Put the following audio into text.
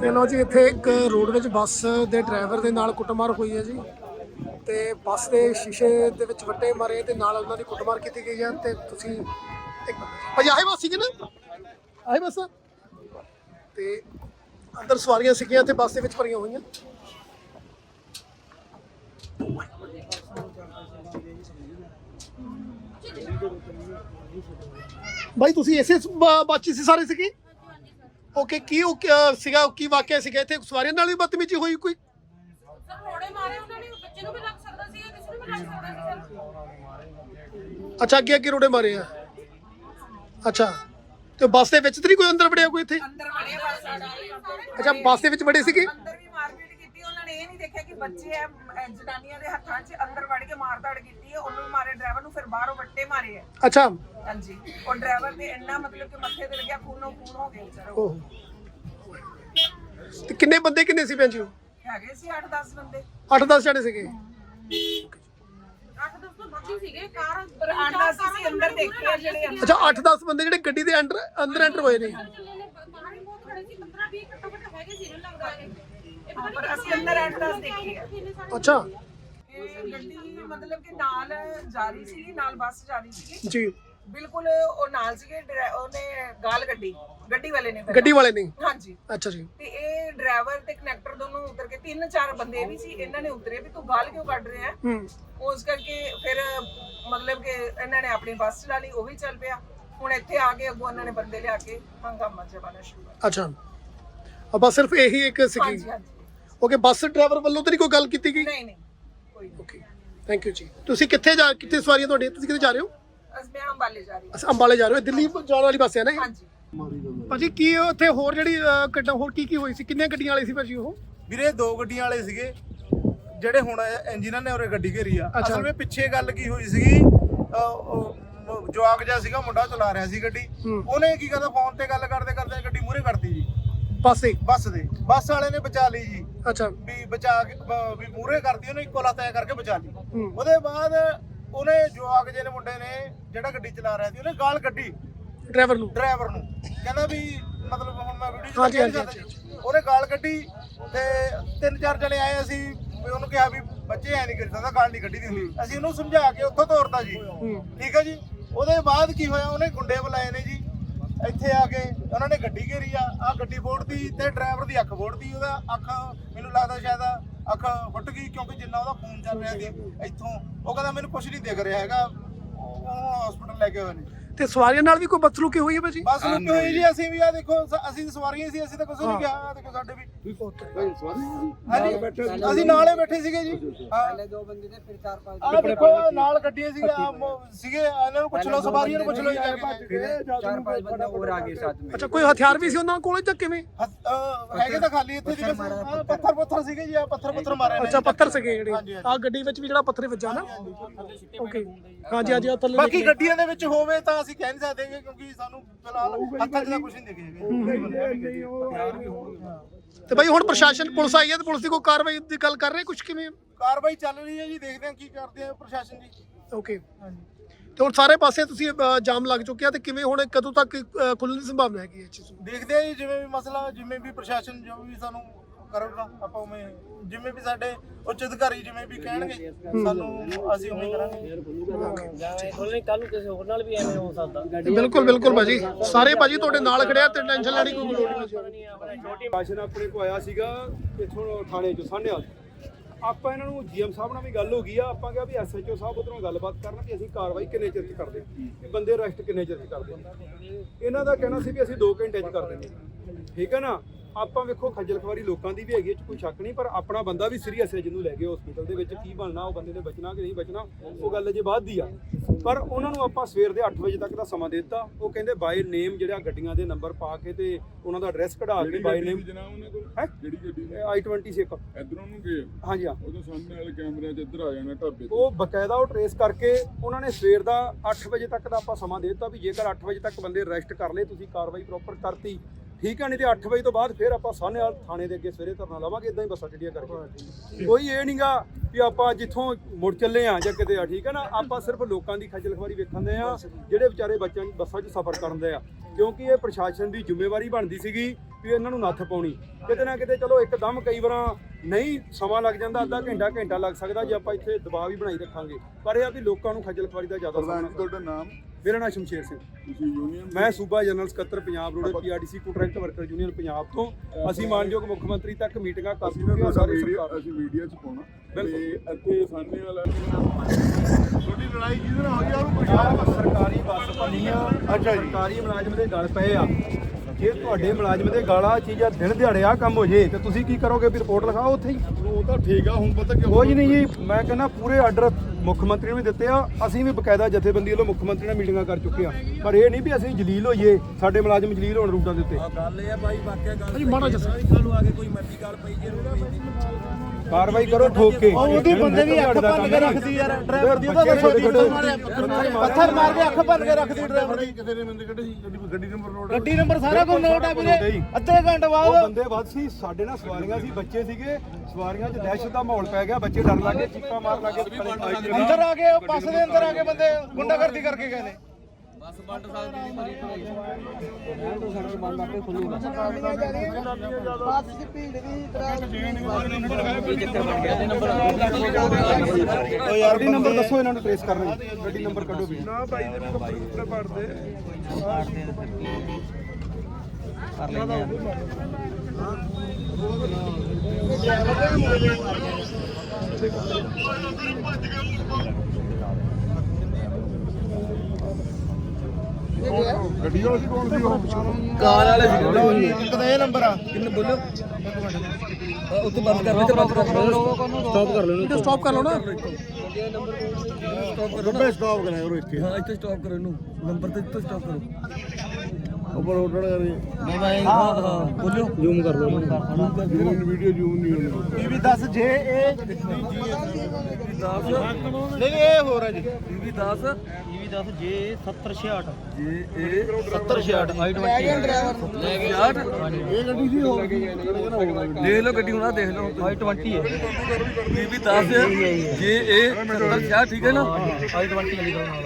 ਤੇ ਲੋ ਜੀ, ਇੱਥੇ ਇੱਕ ਰੋਡ ਵਿੱਚ ਬੱਸ ਦੇ ਡਰਾਈਵਰ ਦੇ ਨਾਲ ਕੁੱਟਮਾਰ ਹੋਈ ਹੈ ਜੀ। ਤੇ ਬੱਸ ਦੇ ਸ਼ੀਸ਼ੇ ਦੇ ਵਿੱਚ ਵੱਟੇ ਮਾਰੇ ਤੇ ਨਾਲ ਉਹਨਾਂ ਦੀ ਕੁੱਟਮਾਰ ਕੀਤੀ ਗਈ ਹੈ ਤੇ ਤੁਸੀਂ ਇੱਕ ਭਾਈ ਬੱਸ ਸੀਗੀ ਨਾ? ਆਹੀ ਬੱਸ? ਤੇ ਅੰਦਰ ਸਵਾਰੀਆਂ ਸੀਗੀਆਂ ਤੇ ਬੱਸ ਦੇ ਵਿੱਚ ਭਰੀਆਂ ਹੋਈਆਂ। ਭਾਈ, ਤੁਸੀਂ ਇਸੇ ਬ- ਬੱਸ ਸੀ ਸਾਰੇ ਸੀਗੇ? ਓਕੇ ਕੀ ਉਹ ਸੀਗਾ ਕੀ ਵਾਕਿਆ ਸੀਗਾ? ਇੱਥੇ ਸਵਾਰੀਆਂ ਨਾਲ ਵੀ ਬਦਤਮੀਜ਼ੀ ਹੋਈ ਕੋਈ? ਸਰ ਰੋੜੇ ਮਾਰੇ ਉਹਨਾਂ ਨੇ ਬੱਚੇ ਨੂੰ ਵੀ ਲੱਗ ਸਕਦਾ ਸੀ ਕਿਸੇ ਨੂੰ ਵੀ ਲੱਗ ਸਕਦਾ ਸੀ ਸਰ? ਅੱਛਾ ਅੱਗੇ ਅੱਗੇ ਰੋੜੇ ਮਾਰੇ ਆ। ਅੱਛਾ ਤੇ ਬੱਸ ਦੇ ਵਿੱਚ ਤੇ ਨਹੀਂ ਕੋਈ ਅੰਦਰ ਵੜਿਆ ਕੋਈ ਇੱਥੇ? ਅੰਦਰ ਬੱਸ ਅੱਛਾ ਬੱਸ ਦੇ ਵਿੱਚ ਵੜੇ ਸੀਗੇ? ਅੰਦਰ ਵੀ ਮਾਰਪੀਟ ਕੀਤੀ ਉਹਨਾਂ ਨੇ ਇਹ ਨਹੀਂ ਦੇਖਿਆ ਕਿ ਬੱਚੇ ਆ ਅਹ ਜਨਾਨੀਆਂ ਦੇ ਹੱਥਾਂ 'ਚ ਅੰਦਰ ਵੜ ਕੇ ਮਾਰਦਾੜ ਕੀਤੀ ਹੈ ਉਹਨੂੰ ਵੀ ਮਾਰੇ ਡਰਾਈਵਰ ਨੂੰ ਫਿਰ ਬਾਹਰੋਂ ਵੱਟੇ ਮਾਰੇ ਆ। ਅੱਛਾ। ਹਾਂਜੀ। ਉਹ ਡਰਾਈਵਰ ਦੇ ਇੰਨਾ ਮਤਲਬ ਕਿ ਮੱਥੇ ਤੇ ਲੱਗਿਆ ਖੂਨੋਂ ਖੂਨ ਹੋ ਗਿਆ ਵਿਚਾਰਾ। ਓਹ। ਤੇ ਕਿੰਨੇ ਬੰਦੇ ਕਿੰਨੇ ਸੀ ਭੈਣ ਜੀ ਉਹ? ਹੈਗੇ ਸੀ 8-10 ਬੰਦੇ। 8-10 ਜਣੇ ਸੀਗੇ? 8 10 ਤੋਂ ਬੱਚੇ ਸੀਗੇ ਕਾਰ ਪਰ 8-10 ਅਸੀਂ ਅੰਦਰ ਦੇਖੇ ਆ ਜਿਹੜੇ ਅੰਦਰ ਅੱਛਾ 8-10 ਬੰਦੇ ਜਿਹੜੇ ਗੱਡੀ ਦੇ ਅੰਦਰ ਅੰਦਰ ਐਂਟਰ ਹੋਏ ਨੇ। ਚੱਲੇ ਨੇ ਬਾਹਰ ਹੀ ਬਹੁਤ ਖੜੇ ਸੀ 15 20 ਘੱਟੋ ਘੱਟ ਹੈਗੇ ਸੀ ਮੈਨੂੰ ਲੱਗਦਾ ਹੈ ਇਹ ਪਤਾ ਪਰ ਅਸੀਂ ਅੰਦਰ 8-10 ਦੇਖੇ ਆ। ਨਹੀਂ ਸਾਰੇ ਅੱਛਾ। ਇਹ ਗੱਡੀ ਮਤਲਬ ਕਿ ਨਾਲ ਜਾ ਰਹੀ ਸੀ ਨਾਲ ਬੱਸ ਜਾ ਰਹੀ ਸੀ ਜੀ। ਬਿਲਕੁਲ ਉਹ ਨਾਲ ਸੀਗੇ ਡਰਾ- ਉਹਨੇ ਗਾਲ ਗੱਡੀ ਗੱਡੀ ਵਾਲੇ ਨੇ ਗੱਡੀ ਵਾਲੇ ਨੇ? ਹਾਂਜੀ। ਅੱਛਾ ਜੀ। ਤੇ ਇਹ ਡਰਾਈਵਰ ਤੇ ਕਨੈਕਟਰ ਦੋਨੋਂ ਉਤਰ ਕੇ ਤਿੰਨ ਚਾਰ ਬੰਦੇ ਵੀ ਸੀ ਇਹਨਾਂ ਨੇ ਉਤਰੇ ਵੀ ਤੂੰ ਗਾਲ ਕਿਉਂ ਕੱਢ ਰਿਹਾ ਹੈ? ਹੂੰ। ਉਸ ਕਰਕੇ ਫਿਰ ਮਤਲਬ ਕਿ ਇਹਨਾਂ ਨੇ ਆਪਣੀ ਬੱਸ ਚਲਾ ਲਈ ਉਹ ਵੀ ਚੱਲ ਪਿਆ। ਹੁਣ ਇੱਥੇ ਆ ਕੇ ਅੱਗੋਂ ਇਹਨਾਂ ਨੇ ਬੰਦੇ ਲਿਆ ਕੇ ਹੰਗਾਮਾ ਜਵਾਨਾ ਸ਼ੁਰੂ ਕਰ ਅੱਛਾ। ਆ ਬਸ ਸਿਰਫ ਇਹੀ ਇੱਕ ਸੀਗੀ। ਹਾਂਜੀ ਹਾਂਜੀ। ਓਕੇ ਬੱਸ ਡਰਾਈਵਰ ਵੱਲੋਂ ਤਾਂ ਨਹੀਂ ਕੋਈ ਗੱਲ ਕੀਤੀ ਗਈ? ਨਹੀਂ ਨਹੀਂ। ਕੋਈ ਨਹੀਂ। ਓਕੇ ਥੈਂਕ ਯੂ ਜੀ। ਤੁਸੀਂ ਕਿੱਥੇ ਜਾ ਕਿੱਥੇ ਸਵਾਰੀਆਂ ਤੁਹਾਡੀਆਂ? ਤੁਸੀਂ ਕਿੱਥੇ ਜਾ ਰਹੇ ਹੋ? ਅਸ ਮੈਂ ਅੰਬਾਲੇ ਜਾ ਰਹੀ ਹਾਂ। ਅੱਛਾ ਅੰਬਾਲੇ ਜਾ ਰਹੇ ਹੋ। ਦਿੱਲੀ ਜਾਣ ਵਾਲੀ ਬੱਸ ਹੈ ਨਾ ਇਹ? ਹਾਂਜੀ। ਭਾਜੀ ਕੀ ਉੱਥੇ ਹੋਰ ਜਿਹੜੀ ਅਹ, ਗੱਡਾ ਹੋਰ ਕੀ ਕੀ ਹੋਈ ਸੀ? ਕਿੰਨੀਆਂ ਗੱਡੀਆਂ ਵਾਲੇ ਸੀ ਭਾਜੀ ਉਹ? ਵੀਰੇ ਦੋ ਗੱਡੀਆਂ ਵਾਲੇ ਸੀਗੇ। ਜਿਹੜੇ ਹੁਣ ਇੰਜੀਨਾਂ ਨੇ ਉਰੇ ਗੱਡੀ ਘੇਰੀ ਆ। ਅੱਛਾ। ਅਸਲ ਵਿੱਚ ਪਿੱਛੇ ਗੱਲ ਕੀ ਹੋਈ ਸੀਗੀ ਅਹ, ਉਹ ਮ- ਜਵਾਕ ਜਿਹਾ ਸੀਗਾ ਮੁੰਡਾ ਚਲਾ ਰਿਹਾ ਸੀ ਗੱਡੀ। ਹੂੰ। ਉਹਨੇ ਕੀ ਕਰਦਾ ਫੋਨ ਤੇ ਗੱਲ ਕਰਦੇ ਕਰਦੇ ਗੱਡੀ ਮੂਹਰੇ ਕਰਤੀ ਜੀ। ਬੱਸ ਬੱਸ ਦੇ ਬੱਸ ਵਾਲੇ ਨੇ ਬਚਾ ਲਈ ਜੀ। ਅੱਛਾ। ਵੀ ਬਚਾ ਕੇ ਬ- ਵੀ ਮੂਹਰੇ ਕਰਤੀ ਉਹਨੇ ਇੱਕੋ ਲੱਤ ਐ ਕਰਕੇ ਬਚਾ ਲਈ। ਹੂੰ। ਉਹਦੇ ਬਾਅਦ ਉਹਨੇ ਜਵਾਕ ਜਿਹੇ ਨੇ ਮੁੰਡੇ ਨੇ ਜਿਹੜਾ ਗੱਡੀ ਚਲਾ ਰਿਹਾ ਸੀ ਉਹਨੇ ਗਾਲ ਕੱਢੀ ਡਰਾਈਵਰ ਨੂੰ। ਡਰਾਈਵਰ ਨੂੰ। ਕਹਿੰਦਾ ਵੀ ਮਤਲਬ ਹੁਣ ਮੈਂ ਵੀਡੀਓ ਚ ਹਾਂਜੀ, ਹਾਂਜੀ। ਉਹਨੇ ਗਾਲ ਕੱਢੀ ਤੇ ਤਿੰਨ ਚਾਰ ਜਣੇ ਆਏ ਅਸੀਂ ਵੀ ਉਹਨੂੰ ਕਿਹਾ ਵੀ ਬੱਚੇ ਐ ਨਹੀਂ ਕਰੀ ਸਕਦਾ ਗਾਲ ਨਹੀਂ ਕੱਢੀ ਦੀ ਹੁੰਦੀ। ਅਸੀਂ ਉਹਨੂੰ ਸਮਝਾ ਕੇ ਉੱਥੋਂ ਤੋਰਤਾ ਜੀ। ਹੂੰ। ਠੀਕ ਹੈ ਜੀ? ਉਹਦੇ ਬਾਅਦ ਕੀ ਹੋਇਆ? ਉਹਨੇ ਗੁੰਡੇ ਬੁਲਾਏ ਨੇ ਜੀ। ਇੱਥੇ ਆ ਕੇ ਉਹਨਾਂ ਨੇ ਗੱਡੀ ਘੇਰੀ ਆ। ਆ ਗੱਡੀ ਫੋੜਤੀ ਤੇ ਡਰਾਈਵਰ ਦੀ ਅੱਖ ਫੋੜਤੀ ਉਹਦਾ ਅੱਖ ਮੈਨੂੰ ਲੱਗਦਾ ਸ਼ਾਇਦ ਅੱਖ ਫੁੱਟ ਗਈ ਕਿਉਂਕਿ ਜਿੰਨਾ ਉਹਦਾ ਖੂਨ ਚੱਲ ਰਿਹਾ ਸੀ, ਇੱਥੋਂ। ਉਹ ਕਹਿੰਦਾ ਮੈਨੂੰ ਕੁਝ ਨਹੀਂ ਦਿਖ ਰਿਹਾ ਹੈਗਾ। ਉਹ ਹਸਪੀਟਲ ਲੈ ਕੇ ਹੋਏ ਨੇ। ਤੇ ਸਵਾਰੀਆਂ ਨਾਲ ਵੀ ਕੋਈ ਬਦਸਲੂਕੀ ਹੋਈ ਹੈ ਭਾਜੀ? ਬਸ ਲੁੱਟੀ ਹੋਈ ਜੀ ਅਸੀਂ ਵੀ ਆ ਦੇਖੋ ਸ- ਅਸੀਂ ਤਾਂ ਸਵਾਰੀਆਂ ਸੀ ਅਸੀਂ ਤਾਂ ਕੁਝ ਨਹੀਂ ਕਿਹਾ ਆਹ ਦੇਖੋ ਸਾਡੇ ਵੀ। ਹਾਂਜੀ ਅਸੀਂ ਨਾਲੇ ਬੈਠੇ ਸੀਗੇ ਜੀ। ਹਾਂ। ਦੋ ਬੰਦੇ ਤੇ ਫਿਰ ਚਾਰ ਪੰਜ ਆਹ ਦੇਖੋ ਆਹ ਨਾਲ ਗੱਡੀਆਂ ਸੀ ਆਹ ਮੋ- ਸੀਗੇ ਇਹਨਾਂ ਨੂੰ ਪੁੱਛ ਲਓ ਸਵਾਰੀਆਂ ਨੂੰ ਪੁੱਛ ਲਓ ਜੀ ਜਾ ਕੇ। ਚਾਰ ਪੰਜ ਬੰਦੇ ਹੋਰ ਆ ਗਏ ਸਾਥ में ਅੱਛਾ ਕੋਈ ਹਥਿਆਰ ਵੀ ਸੀ ਉਹਨਾਂ ਕੋਲ ਜਾਂ ਕਿਵੇਂ? ਹੱਥ- ਅਹ ਹੈਗੇ ਤਾਂ ਖਾਲੀ ਇੱਥੇ ਸੀਗੇ ਆਹ ਪੱਥਰ ਪੱਥਰ ਸੀਗੇ ਜੀ ਆ ਪੱਥਰ ਪੱਥਰ ਮਾਰੇ ਨੇ। ਅੱਛਾ ਪੱਥਰ ਸੀਗੇ ਜਿਹੜੇ। ਹਾਂਜੀ। ਆ ਗੱਡੀ ਵਿੱਚ ਵੀ ਜਿਹੜਾ ਪੱਥਰ ਵੱਜਾ ਨਾ। ਓਕੇ। ਹਾਂਜੀ ਹਾਂਜੀ ਆ ਥੱਲੇ ਬਾਕੀ। ਗੱਡੀਆਂ ਦੇ ਵਿੱਚ ਹੋਵੇ ਤਾਂ ਅਸੀਂ ਕਹਿ ਨਹੀਂ ਸਕਦੇ ਗੇ ਕਿਉਂਕਿ ਸਾਨੂੰ ਫਿਲਹਾਲ ਹੱਥਾਂ 'ਚ ਤਾਂ ਕੁਝ ਨਹੀਂ ਦਿਖੇ ਤੇ ਭਾਈ ਹੁਣ ਪ੍ਰਸ਼ਾਸਨ ਪੁਲਿਸ ਆਈ ਹੈ ਤੇ ਪੁਲਿਸ ਦੀ ਕੋਈ ਕਾਰਵਾਈ ਦੀ ਗੱਲ ਕਰ ਰਹੇ ਕੁਝ ਕਿਵੇਂ? ਕਾਰਵਾਈ ਚੱਲ ਰਹੀ ਹੈ ਜੀ ਦੇਖਦੇ ਹਾਂ ਕੀ ਕਰਦੇ ਆ ਪ੍ਰਸ਼ਾਸਨ ਜੀ। ਓਕੇ ਤੇ ਹੁਣ ਸਾਰੇ ਪਾਸੇ ਤੁਸੀਂ ਜਾਮ ਲੱਗ ਚੁੱਕਿਆ ਤੇ ਕਿਵੇਂ ਹੁਣ ਕਦੋਂ ਤੱਕ ਖੁੱਲਣ ਦੀ ਸੰਭਾਵਨਾ ਹੈਗੀ ਹੈ ਇਸ ਚੀਜ਼ ਨੂੰ? ਦੇਖਦੇ ਆ ਜੀ ਜਿਵੇਂ ਵੀ ਮਸਲਾ ਜਿਵੇਂ ਵੀ ਪ੍ਰਸ਼ਾਸਨ ਜੋ ਵੀ ਸਾਨੂੰ ਕਰੂਗਾ ਆਪਾਂ ਉਵੇਂ ਜਿਵੇਂ ਵੀ ਸਾਡੇ ਉੱਚ ਅਧਿਕਾਰੀ ਜਿਵੇਂ ਵੀ ਕਹਿਣਗੇ ਸਾਨੂੰ ਅਸੀਂ ਉਵੇਂ ਕਰਾਂਗੇ। ਖੋਲਣੇ ਕੱਲ ਨੂੰ ਕਿਸੇ ਹੋਰ ਨਾਲ ਵੀ ਐਵੇਂ ਹੋ ਸਕਦਾ। ਬਿਲਕੁਲ ਬਿਲਕੁਲ ਭਾਜੀ। ਸਾਰੇ ਭਾਜੀ ਤੁਹਾਡੇ ਨਾਲ ਖੜਿਆ ਤੇ ਟੈਨਸ਼ਨ ਲੈਣੀ ਕੋਈ ਲੋੜ ਨਹੀਂ। ਭਾਜੀ ਰਾਸ਼ਨ ਆਪਣੇ ਕੋ ਆਇਆ ਸੀਗਾ ਇੱਥੋਂ ਥਾਣੇ ਚੋਂ ਸਾਹਨੇਵਾਲ ਆਪਾਂ ਇਹਨਾਂ ਨੂੰ ਜੀਐਮ ਸਾਹਿਬ ਨਾਲ ਵੀ ਗੱਲ ਹੋ ਗਈ ਆ ਆਪਾਂ ਕਿਹਾ ਵੀ ਐਸਐਚਓ ਸਾਹਿਬ ਉਧਰੋਂ ਗੱਲਬਾਤ ਕਰਨ ਕਿ ਅਸੀਂ ਕਾਰਵਾਈ ਕਿੰਨੇ ਚਿਰ ਚ ਕਰਦੇ ਵੀ ਬੰਦੇ ਅਰੈਸਟ ਕਿੰਨੇ ਚਿਰ ਚ ਕਰਦੇ ਇਹਨਾਂ ਦਾ ਕਹਿਣਾ ਸੀ ਵੀ ਅਸੀਂ 2 ਘੰਟੇ ਚ ਕਰ ਦਿੰਦੇ ਠੀਕ ਹੈ ਨਾ? ਆਪਾਂ ਵੇਖੋ ਖੱਜਲ ਖਵਾਰੀ ਲੋਕਾਂ ਦੀ ਵੀ ਹੈਗੀ ਇਹ ਚ ਕੋਈ ਸ਼ੱਕ ਨਹੀਂ ਪਰ ਆਪਣਾ ਬੰਦਾ ਵੀ ਸੀਰੀਅਸ ਹੈ ਜਿਹਨੂੰ ਲੈ ਗਏ ਹਸਪੀਟਲ ਦੇ ਵਿੱਚ ਕੀ ਬਣਨਾ ਉਹ ਬੰਦੇ ਨੇ ਬਚਣਾ ਕਿ ਨਹੀਂ ਬਚਣਾ ਉਹ ਗੱਲ ਅਜੇ ਬਾਅਦ ਦੀ ਆ। ਪਰ ਉਹਨਾਂ ਨੂੰ ਆਪਾਂ ਸਵੇਰ ਦੇ 8 ਵਜੇ ਤੱਕ ਦਾ ਸਮਾਂ ਦੇ ਦਿੱਤਾ ਉਹ ਕਹਿੰਦੇ ਬਾਈ ਨੇਮ ਜਿਹੜਾ ਗੱਡੀਆਂ ਦੇ ਨੰਬਰ ਪਾ ਕੇ ਤੇ ਉਹਨਾਂ ਦਾ ਐਡਰੈਸ ਕਢਾ ਕੇ ਬਾਈ ਨੇਮ ਜਨਾ ਉਹਨਾਂ ਕੋਲ ਹੈ? ਜਿਹੜੀ ਗੱਡੀ i20 ਸਿੱਕ ਇਧਰੋਂ ਨੂੰ ਗਏ। ਹਾਂਜੀ ਹਾਂ। ਉਹਦੇ ਸਾਹਮਣੇ ਵਾਲੇ ਕੈਮਰੇ 'ਚ ਇੱਧਰ ਆ ਜਾਣਾ ਢਾਬੇ ਤੇ। ਉਹ ਬਕਾਇਦਾ ਉਹ ਟਰੇਸ ਕਰਕੇ ਉਹਨਾਂ ਨੇ ਸਵੇਰ ਦਾ 8 ਵਜੇ ਤੱਕ ਦਾ ਆਪਾਂ ਸਮਾਂ ਦੇ ਦਿੱਤਾ ਵੀ ਜੇਕਰ 8 ਵਜੇ ਤੱਕ ਬੰਦੇ ਅਰੈਸਟ ਕਰ ਲਏ ਤੁਸੀਂ ਕਾਰਵਾਈ ਪ੍ਰੋਪਰ ਕਰਤੀ ਠੀਕ ਹੈ ਨਹੀਂ ਤੇ 8 ਵਜੇ ਤੋਂ ਬਾਅਦ ਫਿਰ ਆਪਾਂ ਸਾਹਨੇਵਾਲ ਥਾਣੇ ਦੇ ਅੱਗੇ ਸਵੇਰੇ ਧਰਨਾ ਲਾਵਾਂਗੇ ਇਦਾਂ ਹੀ ਬੱਸਾਂ ਚੱਡੀਆਂ ਕਰਕੇ। ਕੋਈ ਇਹ ਨਹੀਂਗਾ ਵੀ ਆਪਾਂ ਜਿੱਥੋਂ ਮੁੜ ਚੱਲੇ ਆ ਜਾਂ ਕਿਤੇ ਆ ਠੀਕ ਹੈ ਨਾ? ਆਪਾਂ ਸਿਰਫ ਲੋਕਾਂ ਦੀ ਖੱਜਲ ਖਵਾਰੀ ਵੇਖਣ ਦੇ ਆ ਜਿਹੜੇ ਵਿਚਾਰੇ ਬੱਚਿਆਂ ਬੱਸਾਂ 'ਚ ਸਫ਼ਰ ਕਰਨ ਦੇ ਆ। ਕਿਉਂਕਿ ਇਹ ਪ੍ਰਸ਼ਾਸਨ ਦੀ ਜ਼ਿੰਮੇਵਾਰੀ ਬਣਦੀ ਸੀਗੀ ਵੀ ਇਹਨਾਂ ਨੂੰ ਨੱਥ ਪਾਉਣੀ। ਕਿਤੇ ਨਾ ਕਿਤੇ ਚਲੋ ਇੱਕਦਮ ਕਈ ਵਾਰਾਂ ਨਹੀਂ ਸਮਾਂ ਲੱਗ ਜਾਂਦਾ ਅੱਧਾ ਘੰਟਾ ਘੰਟਾ ਲੱਗ ਸਕਦਾ ਜੇ ਆਪਾਂ ਇੱਥੇ ਦਬਾਅ ਵੀ ਬਣਾਈ ਰੱਖਾਂਗੇ। ਪਰ ਇਹ ਆ ਵੀ ਲੋਕਾਂ ਨੂੰ ਖੱਜਲ ਖਵਾਰੀ ਦਾ ਜ਼ਿਆਦਾ ਸਾਹਮਣਾ ਤੁਹਾਡਾ ਨਾਮ? ਮੇਰਾ ਨਾਮ ਸ਼ਮਸ਼ੇਰ ਸਿੰਘ। ਮੈਂ ਸੂਬਾ ਜਨਰਲ ਸਕੱਤਰ Punjab road PRDC contract worker union Punjab ਤੋਂ। ਅਸੀਂ ਮਾਨਯੋਗ ਮੁੱਖ ਮੰਤਰੀ ਤੱਕ ਮੀਟਿੰਗਾਂ ਕਰ ਚੁੱਕੇ ਹਾਂ ਸਾਰੇ ਸਰਕਾਰ ਅਸੀਂ ਵੀਡੀਓ ਚ ਪਾਉਣਾ। ਤੇ। ਇੱਥੇ ਸਾਹਮਣੇ ਵਾਲਾ ਤੁਹਾਡੀ ਲੜਾਈ ਜਿਹਦੇ ਨਾਲ ਹੋਈ ਆ ਉਹਨੂੰ ਪੁੱਛੋ ਸਰਕਾਰੀ ਬੱਸ ਭੰਨੀ ਆ ਅੱਛਾ ਜੀ। ਸਰਕਾਰੀ ਮੁਲਾਜ਼ਮ ਦੇ ਗਲ ਪਏ ਆ। ਜੇ ਤੁਹਾਡੇ ਮੁਲਾਜ਼ਮ ਦੇ ਗਾਲਾ ਚੀਜ਼ਾਂ ਦਿਨ ਦਿਹਾੜੇ ਆ ਕੰਮ ਹੋ ਜੇ ਤੇ ਤੁਸੀਂ ਕੀ ਕਰੋਗੇ? ਵੀ ਰਿਪੋਰਟ ਲਿਖਾਓ ਉੱਥੇ ਹੀ। ਉਹ ਤਾਂ ਠੀਕ ਆ ਹੁਣ ਪਤਾ ਕਿਉਂ ਕੁਝ ਨਹੀਂ ਜੀ ਮੈਂ ਕਹਿੰਦਾ ਪੂਰੇ ਆਰਡਰ ਮੁੱਖ ਮੰਤਰੀ ਨੂੰ ਵੀ ਦਿੱਤੇ ਆ। ਅਸੀਂ ਵੀ ਬਕਾਇਦਾ ਜਥੇਬੰਦੀ ਵੱਲੋਂ ਮੁੱਖ ਮੰਤਰੀ ਨਾਲ ਮੀਟਿੰਗਾਂ ਕਰ ਚੁੱਕੇ ਆ। ਪਰ ਇਹ ਨਹੀਂ ਵੀ ਅਸੀਂ ਜਲੀਲ ਹੋਈਏ ਸਾਡੇ ਮੁਲਾਜ਼ਮ ਜਲੀਲ ਹੋਣ ਰੂਟਾਂ ਦੇ ਉੱਤੇ। ਗੱਲ ਇਹ ਆ ਬਾਈ ਵਾਕਿਆ ਗੱਲ ਮਾੜਾ ਜਿਹਾ ਕੱਲ ਨੂੰ ਆ ਕੇ ਕੋਈ ਮਰਜ਼ੀ ਗੱਲ ਪਈ ਜੇ ਕਾਰਵਾਈ ਕਰੋ ਠੋਕ ਕੇ। ਉਹਦੀ ਬੰਦੇ ਦੀ ਅੱਖ ਭੰਨ ਕੇ ਰੱਖਦੀ ਯਾਰ ਡਰਾਈਵਰ ਦੀ ਉਹਦਾ ਪੱਥਰ ਮਾਰ ਕੇ ਅੱਖ ਭੰਨ ਕੇ ਰੱਖਦੀ ਡਰਾਈਵਰ ਦੀ। ਕਿਸੇ ਨੇ ਬੰਦੇ ਕੱਢੇ ਸੀ? ਗੱਡੀ ਨੰਬਰ ਨੋਟ ਗੱਡੀ ਨੰਬਰ ਸਾਰਾ ਕੁਝ ਨੋਟ ਆ ਵੀਰੇ। ਅੱਧੇ ਘੰਟੇ ਉਹ ਬਾਅਦ ਬੰਦੇ ਵੱਧ ਸੀ ਸਾਡੇ ਨਾਲ ਸਵਾਰੀਆਂ ਸੀ ਬੱਚੇ ਸੀਗੇ। ਸਵਾਰੀਆਂ 'ਚ ਦਹਿਸ਼ਤ ਦਾ ਮਾਹੌਲ ਪੈ ਗਿਆ ਬੱਚੇ ਡਰ ਲੱਗੇ ਚੀਕਾਂ ਮਾਰ ਲੱਗੇ। ਅੰਦਰ ਆ ਕੇ ਬੱਸ ਦੇ ਅੰਦਰ ਆ ਕੇ ਬੰਦੇ ਗੁੰਡਾਗਰਦੀ ਕਰਕੇ ਗਏ ਨੇ। ਬਸ ਵੰਡ ਸਕਦੀ ਨਹੀਂ ਮਰੀ ਤੋਂ ਸੜਕ ਬੰਦ ਆਪੇ ਖੁੱਲੂਗਾ ਓ ਯਾਰ ਗੱਡੀ ਨੰਬਰ ਦੱਸੋ ਇਹਨਾਂ ਨੂੰ ਟ੍ਰੇਸ ਕਰਨਾ ਗੱਡੀ ਨੰਬਰ ਕੱਢੋ ਵੀ। ਨਾ ਭਾਈ ਦੇ ਕੱਪੜੇ ਪੜਦੇ ਗੱਡੀ ਵਾਲਾ ਸੀ। ਕੌਣ ਸੀ ਉਹ ਕਾਰ ਵਾਲੇ ਸੀ ਇੱਕ ਤਾਂ ਇਹ ਨੰਬਰ ਆ। ਕਿੰਨੇ ਬੋਲੋ ਉੱਥੇ ਬੰਦ ਕਰ ਤੇ ਬੰਦ ਕਰ। ਸਟਾਪ ਕਰ ਲੈਣਾ ਸਟਾਪ ਕਰ ਲਓ ਨਾ। ਗੱਬੇ ਸਟਾਪ ਕਰਾਇਆ ਉਹ ਇੱਥੇ। ਹਾਂ ਇੱਥੇ ਸਟਾਪ ਕਰੋ ਇਹਨੂੰ। ਨੰਬਰ ਤੇ ਇੱਥੇ ਸਟਾਪ ਕਰੋ। ਉੱਪਰ ਉੱਡਣ ਕਰੀ ਹਾਂ। ਹਾਂ ਬੋਲੋ ਜ਼ੂਮ ਕਰ ਲਓ। ਜੂਮ ਵੀਡੀਓ ਜੂਮ ਨਹੀਂ ਹੋਣੀ। ਵੀ ਦੱਸ ਜੇ ਇਹ ਨਹੀਂ ਇਹ ਹੋਰ ਆ ਜੀ। ਵੀ 10 ਇਹ ਵੀ ਦੱਸ ਜੇ 7066 ਜੇ ਇਹ 7066 ਹਾਈਟ ਲੈ ਗਿਆ ਡਰਾਈਵਰ ਲੈ ਗਿਆ। ਇਹ ਗੱਡੀ ਸੀ ਹੋ ਗਈ। ਦੇਖ ਲਓ ਗੱਡੀ ਹੁਣ ਆਹ ਦੇਖ ਲਓ। ਹਾਈ 20 ਹੈ। ਇਹ ਵੀ 10 ਜੇ ਇਹ 70 ਠੀਕ ਹੈ ਨਾ? ਹਾਈ 20 ਵਾਲੀ ਦਾ ਨਾਲ।